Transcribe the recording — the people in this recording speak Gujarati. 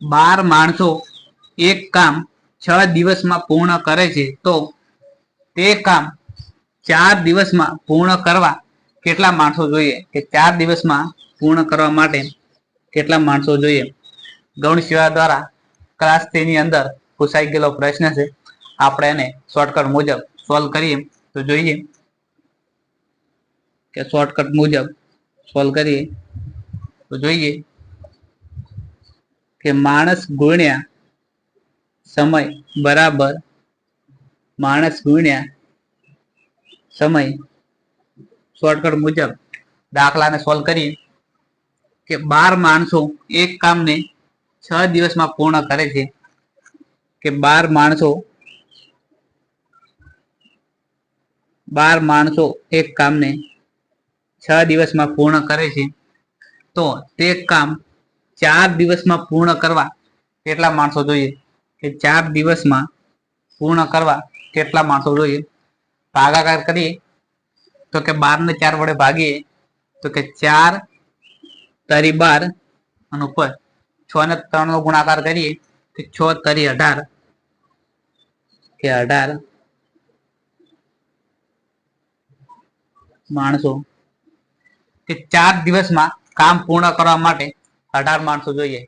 બાર માણસો એક કામ છ દિવસમાં પૂર્ણ કરે છે, તો તે કામ ચાર દિવસમાં પૂર્ણ કરવા કેટલા માણસો જોઈએ? કે ચાર દિવસમાં પૂર્ણ કરવા માટે કેટલા માણસો જોઈએ? ગૌણ સેવા દ્વારા ક્લાસ તેની અંદર પૂછાઈ ગયેલો પ્રશ્ન છે. આપણે એને શોર્ટકટ મુજબ સોલ્વ કરીએ તો જોઈએ કે શોર્ટકટ મુજબ સોલ્વ કરીએ તો જોઈએ કે માણસ ગુણ્યા સમય બરાબર માણસ ગુણ્યા સમય શોર્ટકટ મુજબ દાખલાને સોલ્વ કરીએ કે બાર માણસો એક કામને છ દિવસમાં પૂર્ણ કરે છે કે બાર માણસો બાર માણસો એક કામને છ દિવસમાં પૂર્ણ કરે છે તો તે કામ ચાર દિવસમાં પૂર્ણ કરવા કેટલા માણસો જોઈએ કે ચાર દિવસમાં પૂર્ણ કરવા કેટલા માણસો જોઈએ. ભાગાકાર કરીએ તો કે બાર ને ચાર વડે ભાગીએ તો કે ચાર તરી બાર અને ઉપર છ ને ત્રણ નો ગુણાકાર કરીએ તો છ તરી અઢાર. કે અઢાર માણસો કે ચાર દિવસમાં કામ પૂર્ણ કરવા માટે અઢાર માણસો જોઈએ.